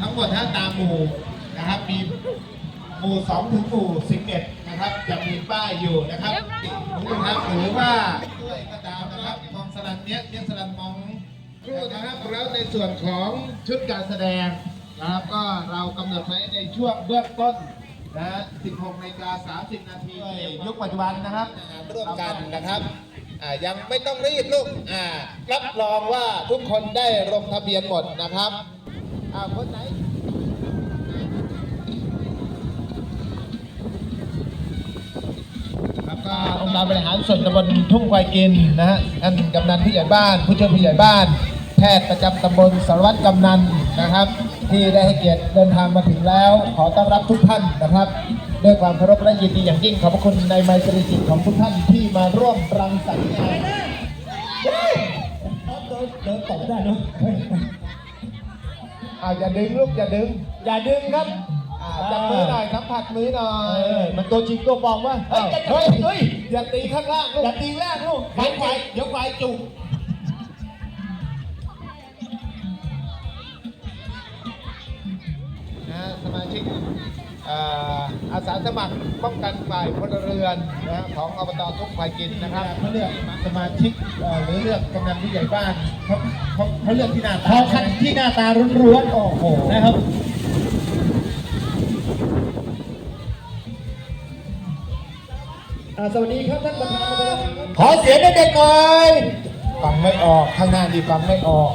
ทั้งหมดถ้าตามหมู่นะครับมีหมู่สองถึงหมู่สิบเอ็ดนะครับจะมีป้ายอยู่นะครับนะครับหรือว่าด้วยก็ตามนะครับมองสลันเนี้ยเนี้ยสลันมองครูนะครับแล้วในส่วนของชุดการแสดงนะครับก็เรากำหนดไว้ในช่วงเบื้องต้นนะฮะ16นาฬิกา30 นาทียุคปัจจุบันนะครับร่วมกันนะครับยังไม่ต้องรีบลูกรับรองว่าทุกคนได้ลงทะเบียนหมดนะครับ อ่าคนไหนครับก็องค์การบริหารส่วนตำบลทุ่งควายกินนะฮะท่านกำนันผู้ใหญ่บ้าน ผู้ช่วยผู้ใหญ่บ้าน แพทย์ประจำตำบลสารวัตรกำนันนะครับ ที่ได้ให้เกียรติเดินทางมาถึงแล้ว ขอต้อนรับทุกท่านนะครับ ด้วยความเคารพและยินดีอย่างยิ่งขอบพระคุณในไมตรีจิตของทุกท่านที่มาร่วมรังสรรค์งานเดินตกได้เนาะ อ้าวอย่าดึงลูกอย่าดึงอย่าดึงครับอ่าจับมือหน่อยสัมผัสมือหน่อเอยอมันตัวจริงตัวปลอมวะเฮ้ยจะจะเฮ้ยเฮ้ยอย่าตีข้างล่างลูกอย่าตีแรกลูกเดี๋ยวไฟเดี๋ยวไฟจุกนะสมาชิกเอ่ออาสาสมัครป้องกันฝ่ายพลเรือนนะฮะของอบตทุกฝ่ายกินนะครับเขาเลือกสมาชิกเอ่อหรือเลือกกำนันผู้ใหญ่บ้านเขาเขาเขาเลือกที่หน้าตาเขาคัดที่หน้าตาร้วนๆโอ้โหนะครับอ่าสวัสดีครับท่านประธานครับขอเสียงเด็กๆหน่อยฟังไม่ออกข้างหน้าดีฟังไม่ออก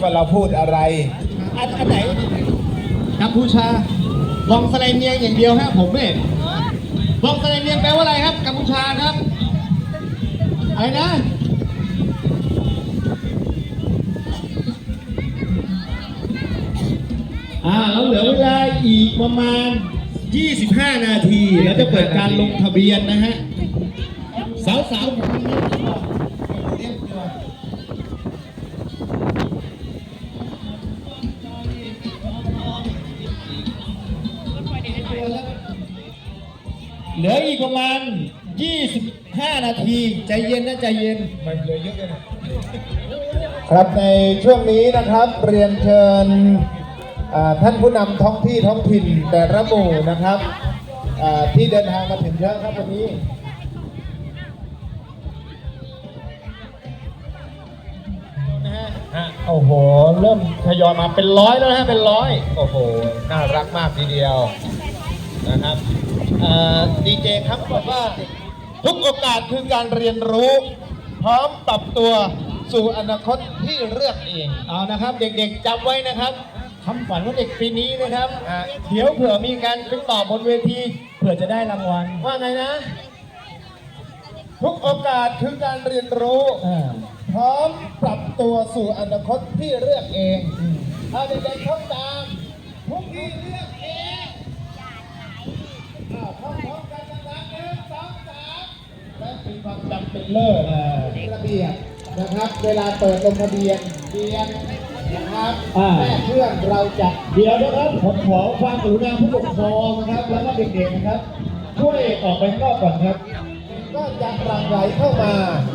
ว่าเราพูดอะไรอันอันไหนกัมพูชา บองสไลเนียงอย่างเดียวฮะผมเนี่ยบองสไลเนียงแปลว่าอะไรครับกัมพูชาครับอะไรนะอ่าแล้วเหลือเวลาอีกประมาณ 25 นาที แล้วจะเปิดการลงทะเบียนนะฮะ สาวๆ เหลืออีกประมาณ 25 นาที ใจเย็นนะใจเย็น มันเหลือเยอะเลยนะครับในช่วงนี้นะครับเรียนเชิญอ่าท่านผู้นำท้องที่ท้องถิ่นแต่ละหมู่นะครับอ่าที่เดินทางมาถึงเยอะครับวันนี้นะฮะฮะโอ้โห เริ่มทยอยมาเป็นร้อยแล้วนะฮะเป็นร้อย โอ้โห น่ารักมากทีเดียวนะครับ ดีเจครับบอกว่าทุกโอกาสคือการเรียนรู้ พร้อมปรับตัวสู่อนาคตที่เลือกเองเอานะครับ เด็กๆจำไว้นะครับคำฝันว่าเด็กปีนี้นะครับอะเดี๋ยวเผื่อมีการไปตอบบนเวทีเผื่อจะได้รางวัลว่าไงนะ ทุกโอกาสคือการเรียนรู้อ่าพร้อมปรับตัวสู่อนาคตที่เลือกเองเอาเด็กๆเข้าตามทุกที่เลือกเองอ้าวพร้อมๆกันนะครับหนึ่งสองสาม และเป็นความจำเป็นเลิศระเบียบนะครับ เวลาเปิดลงทะเบียนเรียนนะครับอ่าแม่เพื่อนเราจะเดี๋ยวนะครับผมขอความกรุณาผู้ปกครองนะครับ แล้วก็เด็กๆนะครับ ช่วยออกไปข้างนอกก่อนครับ ก็จะหลั่งไหลเข้ามา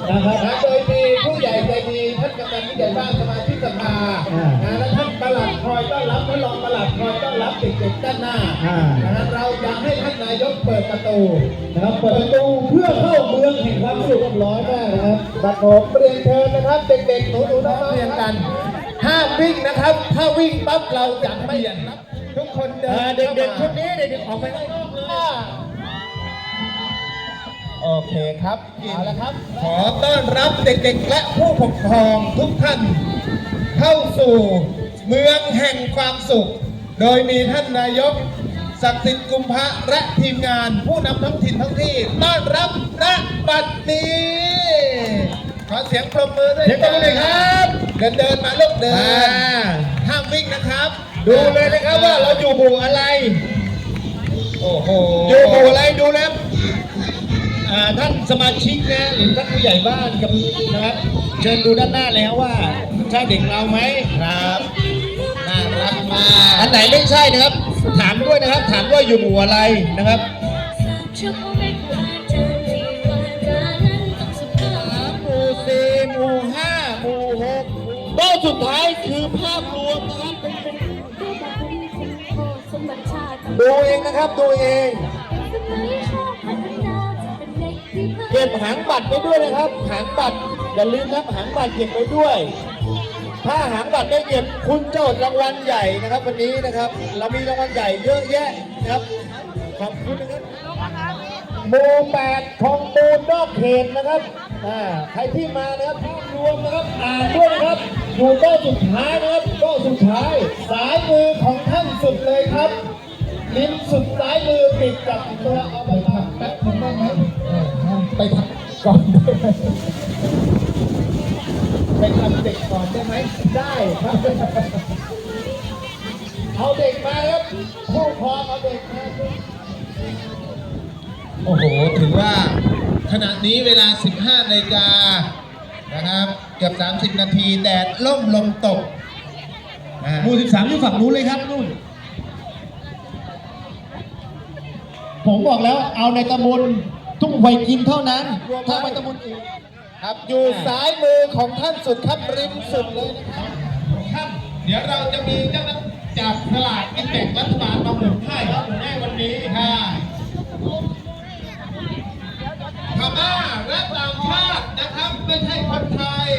นะครับนะโดยมีผู้ใหญ่ใจดีท่านกำนันผู้ใหญ่บ้านสมาชิกสภาอ่านะและท่าน ประหลัดคอยต้อนรับท่านรองประหลัดคอยต้อนรับเด็กๆด้านหน้าอ่า นะฮะเราจะให้ท่านนายกเปิดประตูนะครับเปิดประตูเพื่อเข้าเมืองแห่งความสุขเรียบร้อยมากนะครับบัดผมเรียนเชิญนะครับ เด็กๆหนูๆน้องๆเรียนกันห้ามวิ่งนะครับ ถ้าวิ่งปั๊บเราจะไม่รับทุกคนเดิอ่านเด็กๆชุดนี้เด็กๆออกไปข้างนอกเลยอ่าโอเคครับเอาละครับ ขอต้อนรับเด็กๆ และผู้ปกครองทุกท่าน เข้าสู่ เมืองแห่งความสุข โดยมีท่านนายกศักดิ์สิทธิ์กุมภะและทีมงานผู้นำท้องถิ่นท้องที่ต้อนรับณบัดนี้ขอเสียงปรบมือด้วยเสียงปรบมือหน่อยครับเดินเดินมาลูกเดิอ่านห้ามวิ่งนะครับ ดูเลยนะครับว่าเราอยู่หมู่อะไรโอ้โหอยู่หมู่อะไรดูนะครับอ่าท่านสมาชิกนะหรือท่านผู้ใหญ่บ้านกับนะครับเชิญดูด้านหน้าแล้วว่าใช่เด็กเราไหมครับน่ารักมาก อันไหนไม่ใช่นะครับ ถามด้วยนะครับ ถามว่าอยู่หมู่อะไรนะครับชั่วโมงไม่กว่าเธอที่ว่าการนั้นต้องสบายหมู่สี่หมู่ห้าหมู่หกโต๊ะสุดท้ายคือภาพรวมนะครับเป็นเป็นรูปแบบสัญชาติดูเองนะครับดูเองเป็นสมัยชอบพัฒนาเป็นเด็กที่เพิ่เก็บหางบัตรไปด้วยนะครับ หางบัตรอย่าลืมครับหางบัตรเก็บไปด้วย ถ้าหางบัตรไม่เก็บคุณโจทย์รางวัลใหญ่นะครับ วันนี้นะครับ เรามีรางวัลใหญ่เยอะแยะนะครับขอบคุณนะครับโมแปดทองมูลนอกเขตนะครับอ่าใครที่มานะครับภาพรวมนะครับอ่านด้วยนะครับอยู่ก็สุดท้ายนะครับก็สุดท้ายสายมือของท่านสุดเลยครับลิ้นสุดซ้ายมือติดกับตัวเอาไปทำแป๊บนึงได้ไหมไปทำก่อน ได้ไหมไปทำเด็กก่อนได้ไหมได้ครับเอาเด็กมาครับผู้ปกครองเอาเด็กมาโอ้โหถือว่าขณะนี้เวลา 15นาฬิกานะครับเกือบ 30 นาทีแดดล่มลมตกนะฮะหมู่13อยู่ฝั่งนู้นเลยครับนู่นผมบอกแล้วเอาในตำบลทุ่งไวกินเท่านั้นถ้าไปตำบลอื่น ครับอยู่ซ้ายมือของท่านสุดครับริมสุดเลยนะครับครับเดี๋ยวเราจะมีเจ้าหน้าจากตลาดกินแบ่งรัฐบาลมาหมุนให้ครับหมุนให้วันนี้ค่ะพม่าและต่างชาตินะครับไม่ใช่คนไทย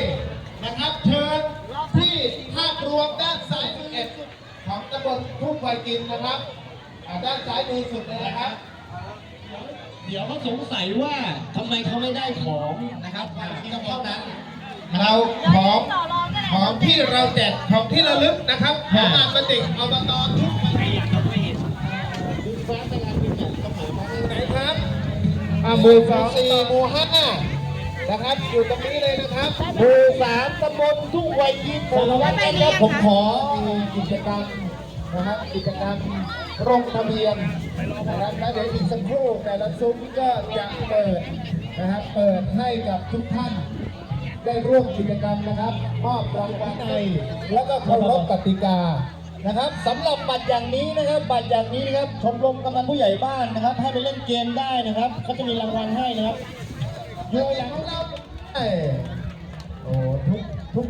นะครับ เชิญที่ภาพรวมด้านซ้ายมือเอ็ดของตำบลทุ่งไวกินนะครับด้านซ้ายมือสุดเลยนะครับ เดี๋ยวเขาสงสัยว่าทำไมเขาไม่ได้ของนะครับที่เท่านั้น เราของของที่เราแจกของที่ระลึกนะครับของงานประดิษฐ์อบตทุกไหนครับอ่าหมู่สองสี่หมู่ห้านะครับอยู่ตรงนี้เลยนะครับหมู่สามตำบลทุ่งไวกินหมู่ละวันกันแล้วผมขอมีกิจกรรม นะครับกิจกรรมลงทะเบียนนะครับแล้วเดี๋ยวอีกสักครู่แต่ละซุ้มก็จะเปิดนะครับเปิดให้กับทุกท่าน ได้ร่วมกิจกรรมนะครับมอบรางวัลในแล้วก็เคารพกติกานะครับสำหรับบัตรอย่างนี้นะครับ บัตรอย่างนี้นะครับชมรมกำนันผู้ใหญ่บ้านนะครับ ให้ไปเล่นเกมได้นะครับเขาจะมีรางวัลให้นะครับโดยอย่างเราเอ้โอ้ทุกทุก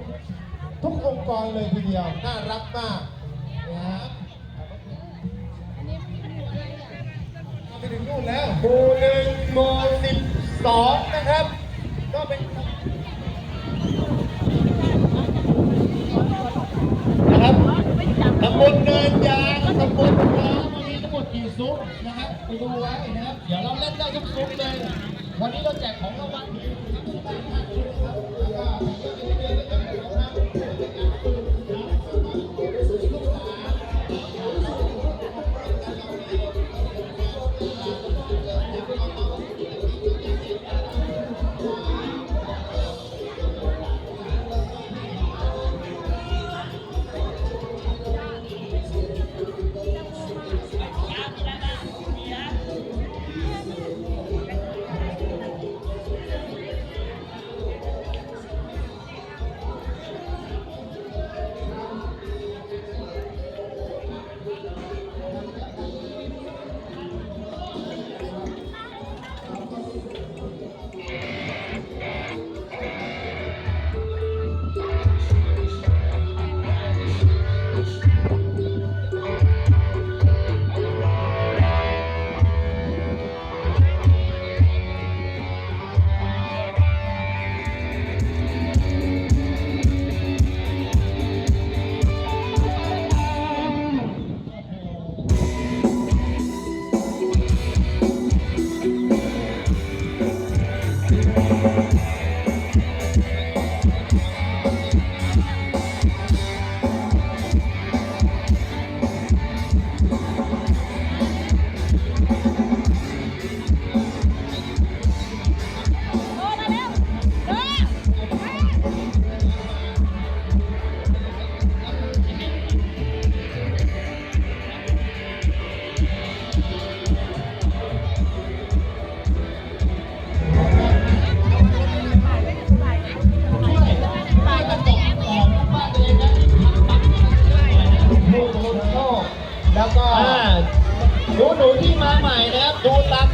ทุกองค์กรเลยทีเดียวน่ารักมาก ไปถึงนู่นแล้วหมู่หนึ่งหมู่สิบสองนะครับ ก็เป็นนะครับตำบลเนินยางตำบลร้างมีทั้งหมดกี่ซุ้มนะครับไปดูไว้นะครับ เดี๋ยวเราเล่นได้ทุกซุ้มเลย วันนี้เราแจกของรางวัล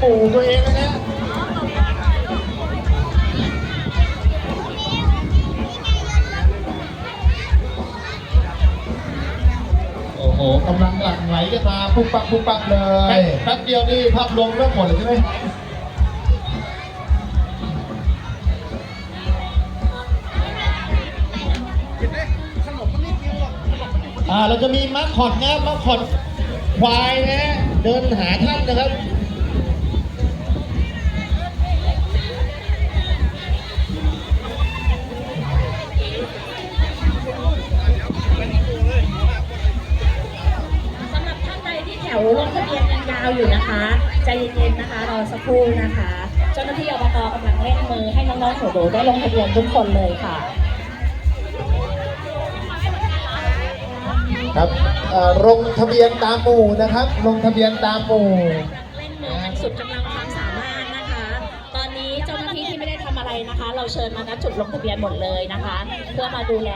ปู่ตัวเองนะฮะโอ้โหกำลังหลั่งไหลกันมาปุ๊บปักปุ๊บปักเลยแป๊บเดียวนี่ภาพรวมเริ่มหมดเลยใช่ไหมอ่าเราจะมีมาร์คอดนะมาร์คอดควายนะเดินหาท่านนะครับ วลงทะเบียนยังยาวอยู่นะคะใจเย็นๆนะคะรอสักครู่นะคะ เจ้าหน้าที่อบตกำลังเร่งมือให้น้องๆหนูๆได้ลงทะเบียนทุกคนเลยค่ะ ครับเอ่อลงทะเบียนตามหมู่นะครับ ลงทะเบียนตามหมู่เร่งมือกันสุดกำลังความสามารถนะคะ ตอนนี้เจ้าหน้าที่ที่ไม่ได้ทำอะไรนะคะ เราเชิญมาณจุดลงทะเบียนหมดเลยนะคะ เพื่อมาดูแล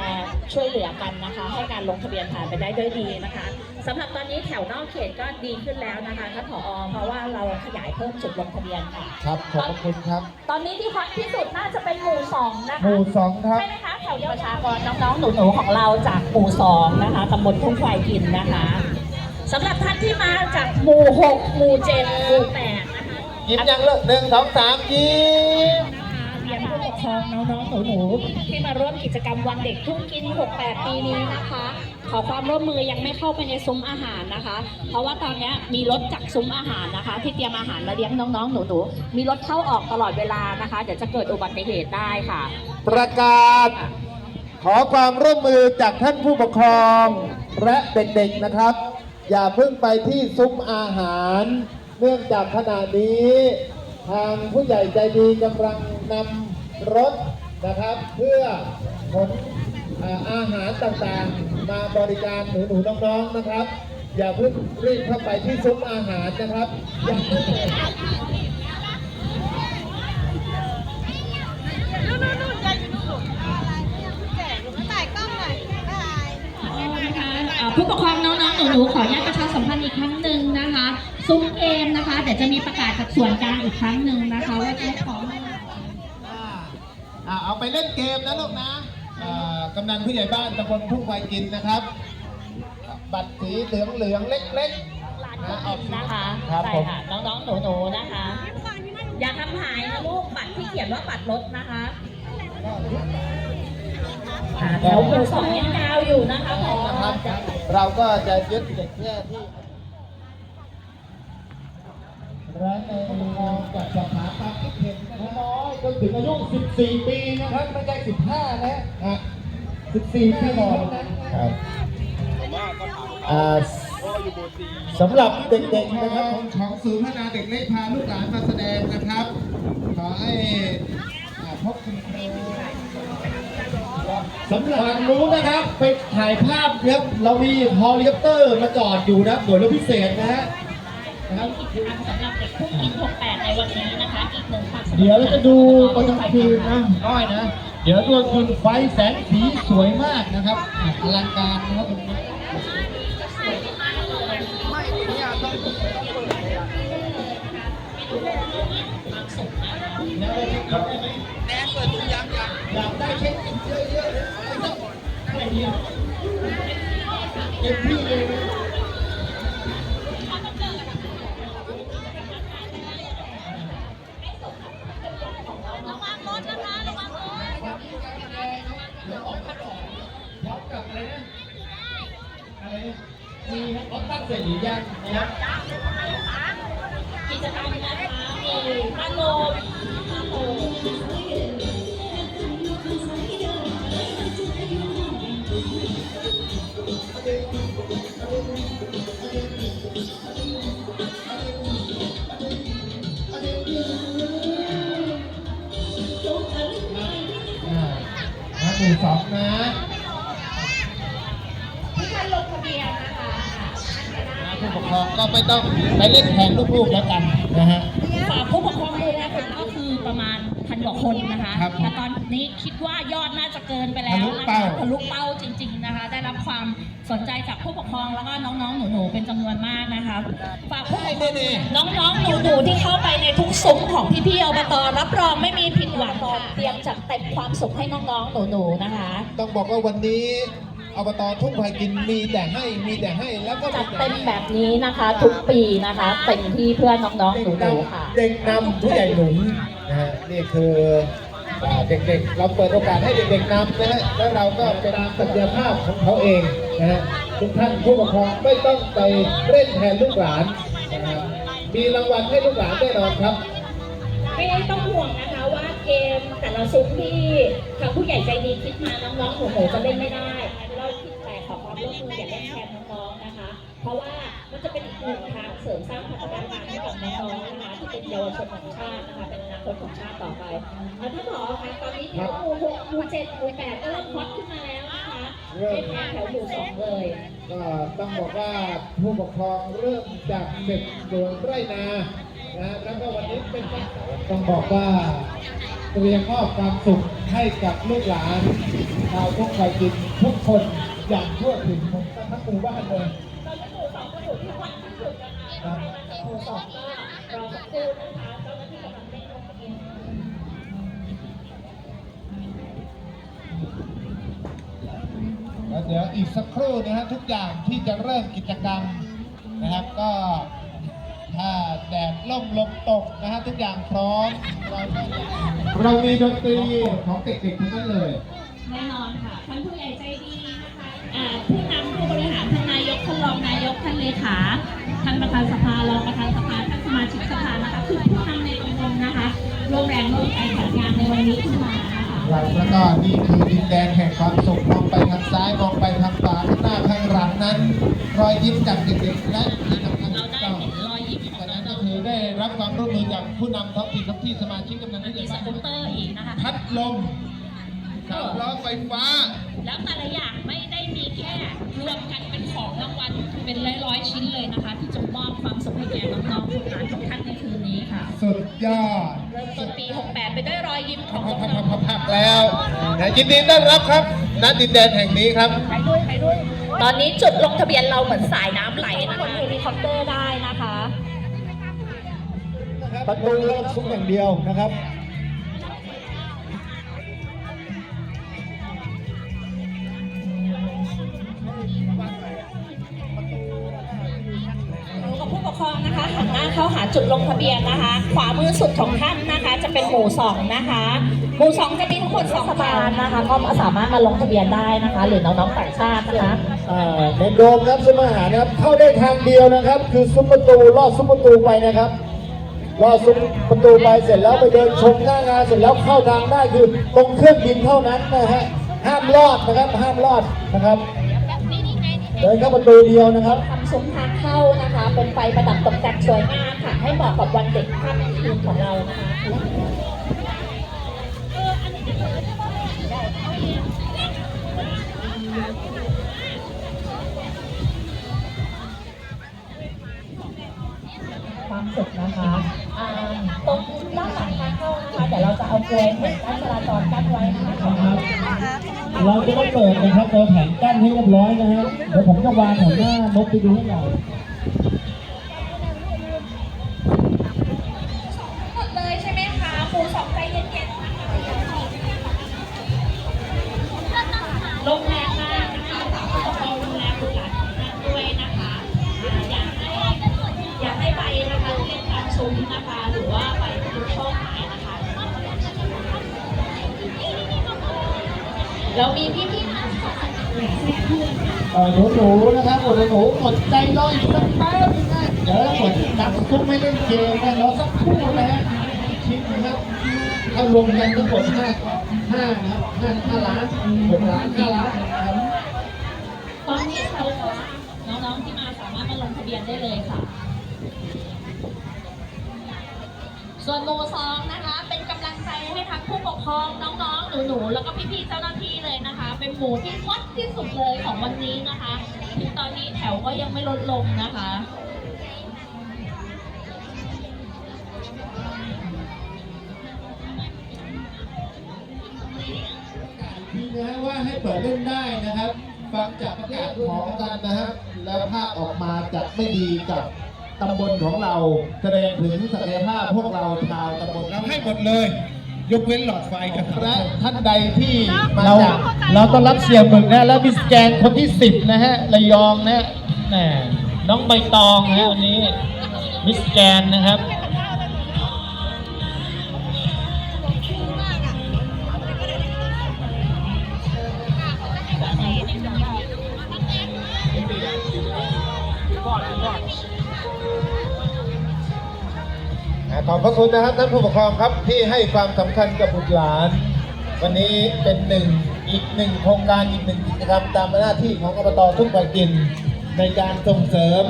ช่วยเหลือกันนะคะ ให้การลงทะเบียนผ่านไปได้ด้วยดีนะคะ สำหรับตอนนี้แถวนอกเขตก็ดีขึ้นแล้วนะคะท่านผอเพราะว่าเราขยายเพิ่มจุดลงทะเบียนค่ะ ครับขอบพระคุณครับ ตอนนี้ที่ฮอตที่สุดน่าจะเป็นหมู่สองนะหคะมู่สองครับ ใช่ไหมคะแถวประชากรน้องๆหนูๆของเราจากหมู่สองนะคะตำบลทุ่งควายกินนะคะสำหรับท่านที่มาจากหมู่หกหมู่เจ็ดหมู่แปดนะคะ ยิ้มยังเลิกหนึ่งสองสามยิ้มนะคะเรียนผู้ปกครองน้องๆหนูๆที่มาร่วมกิจกรรมวันเด็กทุ่งกิน 68 ปีนี้นะคะข อความร่วมมือยังไม่เข้าไปในซุ้มอาหารนะคะ เพราะว่าตอนนี้มีรถจากซุ้มอาหารนะคะ ที่เตรียมอาหารมาเลี้ยงน้องๆ หนูๆ มีรถเข้าออกตลอดเวลานะคะ เดี๋ยวจะเกิดอุบัติเหตุได้ค่ะ ประกาศ ขอความร่วมมือจากท่านผู้ปกครองและเด็กๆนะครับ อย่าเพิ่งไปที่ซุ้มอาหาร เนื่องจากขณะนี้ ทางผู้ใหญ่ใจดีกำลังนำรถนะครับ เพื่อขนอาอาหารต่างๆ มาบริการหนูๆน้องๆนะครับ อย่าเพิ่งรีบเข้าไปที่ซุ้มอาหารนะครับยังไม่เสร็จนะคะเอ่อผู้ปกครองน้องๆ หนูๆ ขออนุญาตประชาสัมพันธ์อีกครั้งหนึ่งนะคะ ซุ้มเกมนะคะ เดี๋ยวจะมีประกาศจากส่วนกลางอีกครั้งหนึ่งนะคะว่าจะของอ่าอ่าเอาไปเล่นเกมนะลูกนะอ่า กำนันผู้ใหญ่บ้านตำบลทุ่งควายกินนะครับ บัตรสีเหลืองเหลืองๆเล็กๆนะออกนะคะครับใช่ผมค่ะน้องๆหนูๆนะคะ อย่าทำหายนะลูกบัตรที่เขียนว่าบัตรรถนะคะอ่าแถวหมู่สองยังยาวอยู่นะคะพอนะครับ เราก็จะยึดเด็กแค่ที่ และในมุมมองจากสถาบันที่เห็นน้อยจนถึงอายุ 14 ปีนะครับไม่ใช่ 15 นะฮะ14 ปีก่อนครับอ่าสำหรับเด็กๆนะครับของของศูนย์พัฒนาเด็กเล็กพาลูกหลานมาแสดงนะครับ ขอให้อ่าพบคุณครูสำหรับทางนู้นนะครับ ไปถ่ายภาพครับเรามีฮอลิคอปเตอร์มาจอดอยู่นะหน่วยรบพิเศษนะฮะ นะครับกิจกรรมสำหรับเด็กผู้หญิง68 ในวันนี้นะคะ อีกหนึ่งความสำคัญเดี๋ยวเราจะดูตอนกลางคืนนะน้อยนะ เดี๋ยวตัวคืนไฟแสงสีสวยมากนะครับอะอลังการนะครับตรงนี้แล้วเราจะทำได้ไหมแดนเปิดถุงยางอยากได้เช็คอินเยอะๆเลยเอาสักไอเดียเต็มที่เลย มีครับเขาตั้งเสร็จหรือยังนะครับกิจกรรมนะคะมีพัดลมพัดลมอ่านะหมู่สองนะ ปกครองก็ไม่ต้องไปเล่นแทนลูกๆแล้วกันนะฮะ ฝากผู้ปกครองดูแลกันก็คือประมาณพันกว่าคนนะคะครับแต่ตอนนี้คิดว่ายอดน่าจะเกินไปแล้วทะลุนะเป้าคะทะลุเป้าจริง ๆนะคะ ได้รับความสนใจจากผู้ปกครองแล้วก็น้องๆหนูๆเป็นจำนวนมากนะคะฝากผู้ปกครองน้องๆ หนูๆ ที่เข้าไปในทุกซุ้มของพี่ๆอบตรับรองไม่มีผิดหวังค่ะเตรียมจัดเต็มความสุขให้น้องๆ หนูๆ นะคะ ต้องบอกว่าวันนี้ อบตทุ่งไผ่กินมีแต่ให้มีแต่ให้แล้วก็จัดเต็มแบบนี้นะคะ ทุกปีนะคะเต็มที่เพื่อนน้องๆหนูๆค่ะ เด็กนำผู้ใหญ่หนุนนะฮะนี่คืออ่าเด็กๆ เราเปิดโอกาสให้เด็กๆนำนะฮะแล้วเราก็เป็นศักยภาพของเขาเองนะฮะทุกท่านผู้ปกครองไม่ต้องไปเล่นแทนลูกหลานนะครับมีรางวัลให้ลูกหลานแน่นอนครับ ไม่ต้องห่วงนะคะว่าเกมแต่ละซุ้มที่ทางผู้ใหญ่ใจดีคิดมาน้องๆหนูๆจะเล่นไม่ได้เรา คิดแต่ขอความร่วมมืออย่าเล่นแทนน้องๆนะคะ เพราะว่ามันจะเป็นอีกหนึ่งทางเสริมสร้างพัฒนาการให้กับน้องๆนะคะที่เป็นเยาวชนของชาตินะคะเป็นอนาคตของชาติต่อไปแล้วถ้าบอกคะตอนนี้ที่หมู่หกหมู่เจ็ดหมู่แปดก็เริ่มฮอตขึ้นมาแล้วนะคะไม่แพ้แถวหมู่สองเลยก็ต้องบอกว่าผู้ปกครองเริ่มจากเด็กโดนไร่นานะแล้วก็วันนี้เป็นวันเสาร์ต้องบอกว่าเตรียมมอบความสุขให้กับลูกหลานชาวทุกไฟกินทุกคน อย่างทั่วถึงทั้งหมู่บ้านเลยตอนนี้หมู่สองก็อยู่ที่ฮอตที่สุดนะคะหมู่สองก็รอสักครู่นะคะเจ้าหน้าที่กำลังเร่งลงทะเบียนแล้วเดี๋ยวอีกสักครู่นะฮะทุกอย่างที่จะเริ่มกิจกรรมนะครับก็ถ้าแดดล่มลมตกนะฮะทุกอย่างพร้อม เราก็เรามีดนตรีของเด็กๆทั้งนั้นเลย แน่นอนค่ะท่านผู้ใหญ่ใจดีนะคะอ่า ผู้นำผู้บริหารท่านนายกท่านรองนายกท่านเลขาท่านประธานสภารองประธานสภาท่านสมาชิกสภานะคะคือผู้นำในตำบลนะคะร่วมแรงร่วมใจจัดงานในวันนี้ขึ้นมานะคะครับแล้วก็นี่คือดินแดนแห่งความสุขมองไปทางซ้ายมองไปทางขวาข้างหน้าข้างหลังนั้น รอยยิ้มจากเด็กๆและที่สำคัญเราได้ก็เห็นรอยยิ้มขตอองนน้นั้นก็องคือได้รับความร่วมมือจากผู้นำท้องถิ่นท้องที่สมาชิกกำนันๆผู้มีใหญ่สบ้านกูตเตอร์อีกนะคะพัดลมสามล้อไฟฟ้า แล้วแต่ละอย่างไม่ได้มีแค่รวมกันเป็นของรางวัลเป็นร้อยๆชิ้นเลยนะคะ ที่จะมอบความสุขให้แก่น้องๆทุกท่านทุกท่านในคืนนี้ค่ะสุดยอดเริ่มต้นปี 68 ไปด้วยรอยยิ้มของพัน้กองพักพักพักแล้วนะยินดีต้อนรับครับณดินแดนแห่งนี้ครับๆไปด้วยไปด้วยตอนนี้จุดลงทะเบียนเราเหมือนสายน้ำไหลนะคะเฮลิคอปเตอร์ได้นะคะประตูแล้วซุ้มอย่างเดียวนะครับ ครองนะคะหันหน้าเข้าหาจุดลงทะเบียนนะคะ ขวามือสุดของท่านนะคะ จะเป็นหมู่สองนะคะ หมู่สองจะมีทั้งหมดสองบาลนะคะ ก็สามารถมาลงทะเบียนได้นะคะ หรือน้องๆต่างชาตินะคะอ่าในโดมครับซุ้มอาหานะครับเข้าได้ทางเดียวนะครับ คือซุ้มประตูลอดซุ้มประตูไปนะครับลอซุ้มประตูไปเสร็จแล้วไปเดินชมหน้างานเสร็จแล้วเข้าทางได้คือตรงเครื่องบินเท่านั้นนะฮะห้ามลอดนะครับห้ามลอดนะครับเดินเข้าประตูเดียวนะครับ ซุ้มทางเข้านะคะ เป็นไฟประดับตกแต่งสวยงามค่ะ ให้เหมาะกับวันเด็กค่ำคืนของเรานะคะความสุขนะคะอ่าตรง เดี๋ยวเราเอากลวแผงกั้นจราจรกั้นไว้นะคะเราจะต้องเปิดนะครับตัวแผงกั้นให้เรียบร้อยนะฮะเดี๋ยวผมจะวางหัวหน้านกไปดูให้หน่อ เรามีพี่ๆมาสอนแเพื่อนเออหนูหนูๆนะครับหนูหนูๆอดใจรออีกสักแป๊บนึงนะเดี๋ยวหมดดับซุปไม่เล่นเกมนะรอสักครู่นะฮะคิดนะครับถ้ารวมกันทั้งหมดห้าห้านะครับห้าห้าล้านหกล้านห้าล้านนะครับตอนนี้เราน้องๆที่มาสามารถมาลงทะเบียนได้เลยค่ะ ส่วนหมู่สองนะคะ เป็นกำลังใจให้ทั้งผู้ปกครองน้องๆ หนูๆ แล้วก็พี่ๆ เจ้าหน้าที่ หมู่ที่ฮอตที่สุดเลยของวันนี้นะคะถึงตอนนี้แถวก็ยังไม่ลดลงนะคะทีนะว่าให้เปิดเล่นได้นะครับ ฟังจากประกาศของกันนะครับแล้วภาพออกมาจะไม่ดีกับตำบลของเราแสดงถึงศักยภาพพวกเราชาวตำบลเราให้หมดเลย ยกเว้นหลอดไฟกับและท่านใดที่มาเราจากเราต้อนรับเสียหมึกนะแล้วมิสแกนคนที่ 10 นะฮะระยองนะแหมน้องใบตองนะฮะวันนี้มิสแกนนะครับ ขอบพระคุณนะครับท่านผู้ปกครองครับที่ให้ความสำคัญกับบุตรหลาน วันนี้เป็นหนึ่งอีกหนึ่งโครงการอีกหนึ่งกิจกรรมตามหน้าที่ของอบตทุ่งไปกิน ในการส่งเสริม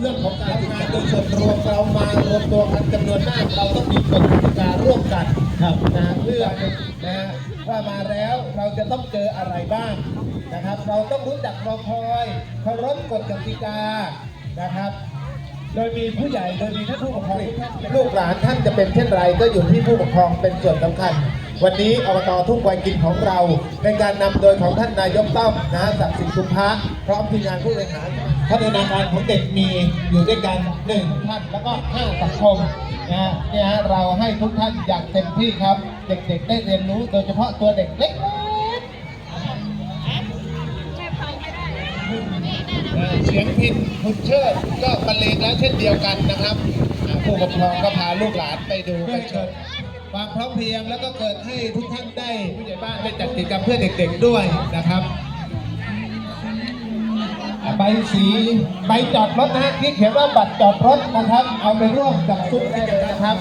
เรื่องของการทำงานโดยส่วนรวมเรามารวมตัวกันจำนวนมากเราต้องมีกฎกติการ่วมกันครับนะเพื่อนะว่ามาแล้วเราจะต้องเจออะไรบ้างนะครับ เราต้องรู้จักรอคอยเคารพกฎกติกานะครับ โดยมีผู้ใหญ่โดยมีท่านผู้ปกครองทุกท่านลูกหลานท่านจะเป็นเช่นไรก็อยู่ที่ผู้ปกครองเป็นส่วนสำคัญ วันนี้อบตทุ่งควายกินของเรา ในการนำโดยของท่านนายกต้อมนะฮะศักดิ์สิทธิ์คุพะพร้อมทีมงานผู้บริหารพัฒนาการของเด็กมีอยู่ด้วยกันหนึ่งท่านแล้วก็ห้าสังคมนะฮะเนี่ยฮะเราให้ทุกท่านอย่างเต็มที่ครับ เด็กๆได้เรียนรู้โดยเฉพาะตัวเด็กเล็ก เสียงพินคุณเชิดก็บรรเลงแล้วเช่นเดียวกันนะครับผู้ปกครองก็พาลูกหลานไปดูไปชมความพร้อมเพรียงแล้วก็เกิดให้ทุกท่านได้ผู้ใหญ่บ้านได้จัดกิจกรรมเพื่อเด็กๆด้วยนะครับใบสีใบจอดรถนะฮะที่เขียนว่าบัตรจอดรถนะครับ เอาไปร่วมกับซุ้มได้เลยนะครับ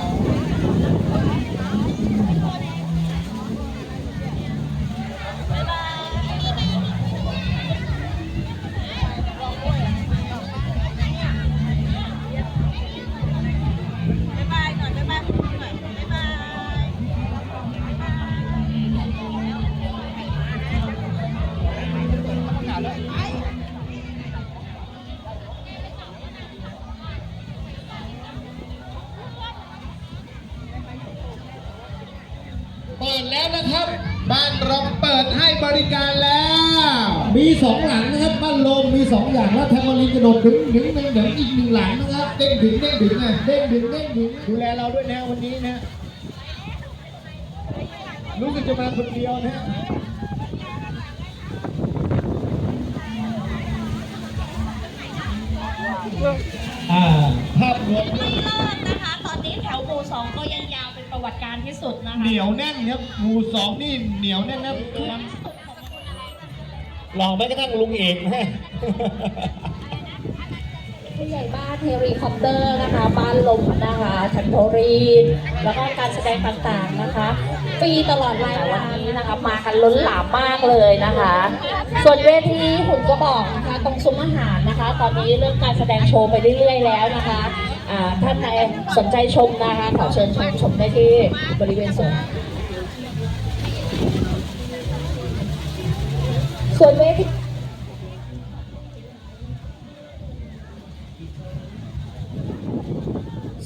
ริการแล้ว มีสองหลังนะครับบ้านโลมมีสองอย่างแล้วแทมโมลินกระโดดถึงถึงหนึ่งเดี๋ยวอีกหนึ่งหลังนะครับเด้งถึงเด้งถึงอะเด้งดึงเด้งดึงดูแลเราด้วยนะวันนี้นะรู้สึกจะมาคนเดียวนะอ่าภาพรวมไม่รอดนะคะ ตอนนี้แถวหมู่สองก็ยังยาวเป็นประวัติการที่สุดนะคะ เหนียวแน่นครับหมู่สองนี่เหนียวแน่นนะ ลองแม้กระทั่งลุงเอกนะผู้ใหญ่บ้านเฮลิคอปเตอร์นะคะบ้านลมนะคะชันโทรีนแล้วก็การแสดงต่างๆนะคะฟรีตลอดรายวันนี้นะคะ มากันล้นหลามมากเลยนะคะ ส่วนเวทีหุ่นก็บอกนะคะตรงซุ้มอาหารนะคะ ตอนนี้เริ่มการแสดงโชว์ไปเรื่อยๆแล้วนะคะท่านใดสนใจชมนะคะขอเชิญชมชมได้ที่บริเวณสวน ส่วนเวที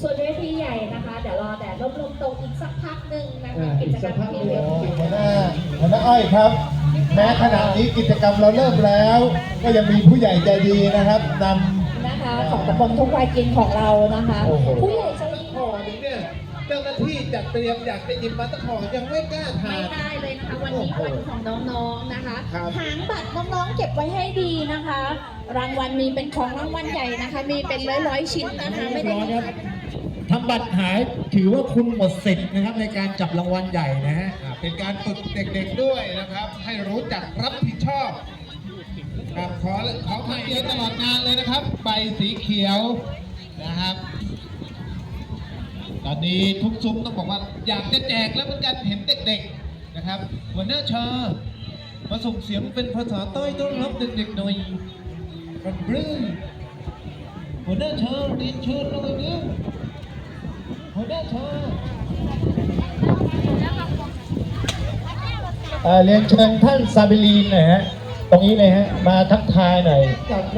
ส่วนเวทีใหญ่นะคะ เดี๋ยวรอแดดร่มๆตกอีกสักพักหนึ่งนะคะอ่ากิอีกจกรสัรกมพักหที่นึ่งเรียกหัวหน้าหัวหน้าอ้อยครับ แม้ขณะนี้กิจกรรมเราเริ่มแล้ว ก็ยังมีผู้ใหญ่ใจดีนะครับนำนะคะของตำบลทุ่งควายกินของเรานะคะโอ้โหผู้ใหญ่ใจดีห่อหนึงเนี่ยเจ้าหน้าที่จัดเตรียมอยากจะหยิบมาตะขอยังไม่กล้าทาไม่นได้เลยนะคะวันนี้วันของน้องๆนะคะครับ หางบัตรน้องๆเก็บไว้ให้ดีนะคะ รางวัลมีเป็นของรางวัลใหญ่นะคะ มีเป็นร้อยๆชิ้นนะคะไม่ได้เรียบร้อยครับทำบัตรหายถือว่าคุณหมดสิทธิ์นะครับในการจับรางวัลใหญ่นะฮะ อ่าเป็นการฝึกเด็กๆด้วยนะครับ ให้รู้จักรับผิดชอบครับขอขอพันเดียวตลอดงานเลยนะครับ ใบสีเขียวนะครับ ตอนนี้ทุกซุ้มต้องบอกว่าอยากจะแจกแล้วเหมือนกันเห็นเด็กๆ นะครับหัวหน้าชามาส่งเสียงเป็นภาษาใต้ต้อนรับเด็กๆหน่อยมันบรื้อหัวหน้าชาเรียนเชิญหน่อยเร็วหัวหน้าชาเอ่อเรียนเชิญท่านซาบิลีนหน่อยฮะตรงนี้เลยฮะมาทักทายหน่อย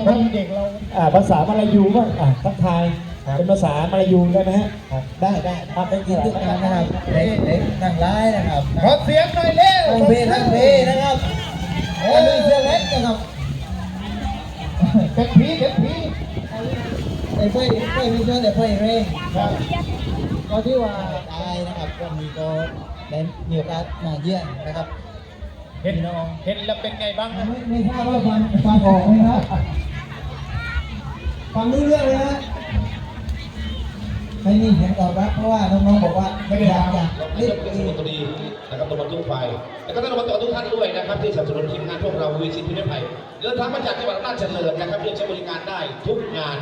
ท่านเด็กเราอ่าภาษามาลายูบ้างอ่าทักทาย เป็นภาษามาลายูได้ไหมฮะได้ได้ทำเป็นกิจกรรมนะครับเด็กเด็กนั่งร้ายนะครับขอเสียงหน่อยเร็วทั้งเพทั้งเพนะครับเออเสื้อเล็กนะครับเป็นผีเป็นผีไอ้เพื่อนเพื่อนมีเพื่อนแต่เพื่อนเร่ครับก็ที่ว่าตายนะครับก็มีก็ในได้มีโอกาสมาเยี่ยมนะครับเห็นเห็นแล้วเป็นไงบ้างครับไม่ไม่ทราบว่าฟังฟังออกไหมครับฟังรู้เรื่องเลยนะ ไม่มีเสียงตอบรับเพราะว่าน้องๆบอกว่าไม่ได้อยากถามจะเราเล่นเป็นเอสมุงทรีนะครับตำรวจทุกฝ่ายแล้วก็ต้องรบกวนทุกท่านด้วยนะครับที่สนับสนุนทีมงานพวกเราวีซีพีเอไผ่เดินทางมาจากจังหวัดราชดำเนินนะครับเรียกใช้บริการได้ทุกงาน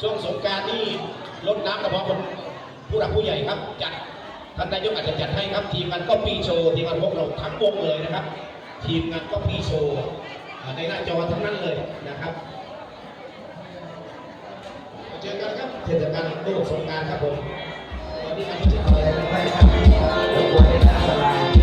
ช่วงสงกรารนี่ลดน้ำกระเพาะคนผู้หลักผู้ใหญ่ครับจัดท่านนายกอาจจะจัดให้ครับทีมงานก็ปีโชว์ทีมงานพวกเราทั้งวงเลยนะครับ ทีมงานก็ปีโชว์อ่าในหน้าจอทั้งนั้นเลยนะครับ เจอกันครับเทศกาลลูกสงการครับผมวันนี้มาที่จุดอะไรไม่ครับเดี๋ยวผมไปหน้าสลานะครับ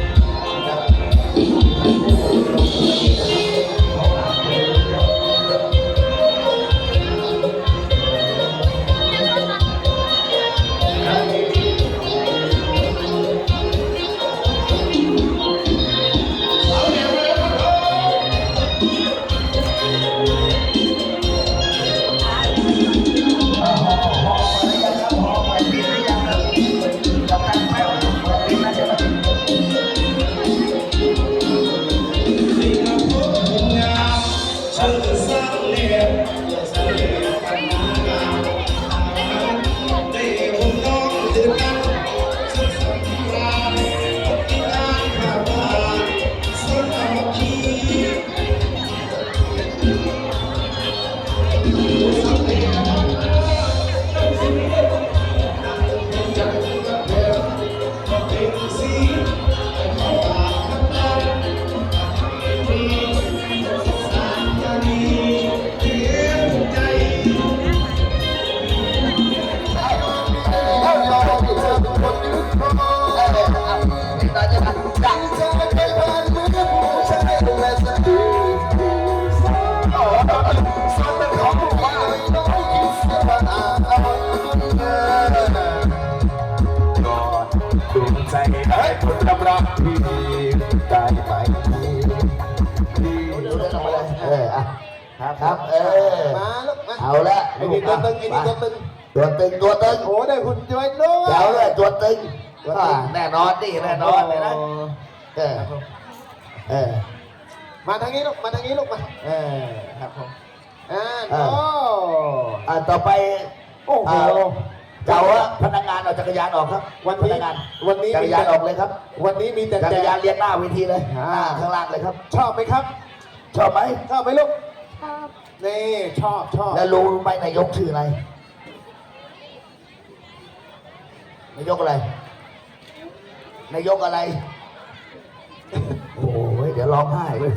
ดวงใจได้ผลกำลังที่ได้ไหมเอออะครับเออมาลูกมาเอาละไอ้นี่ตัวตึงไอ้นี่ตัวตึงตัวตึงตัวตึงโอ้ได้หุ่นย้อยด้วยเดี๋ยวเลยตัวตึงแน่นอนดิแน่นอนเลยนะเออเออมาทางนี้ลูกมาทางนี้ลูกมาเออครับผมอ่าเออโอ้อ่าต่อไปโอ้โห เจ้าว่าพนักงานเอาจักรยานออกครับ วันพนี้นักงานวันนี้จักรยานออกเลยครับ วันนี้มีแต่จักแจรยานกเรียงหน้าเวทีเลยอ่าอ่าข้างล่างเลยครับ ชอบไหมครับ ชอบไหมชอบไหมลูก ชอบนี่ชอบชอบแล้วรู้ไหมนายกชื่ออะไร นายกอะไร นายกอะไร โอ้ยเดี๋ยวร้องไห้เลย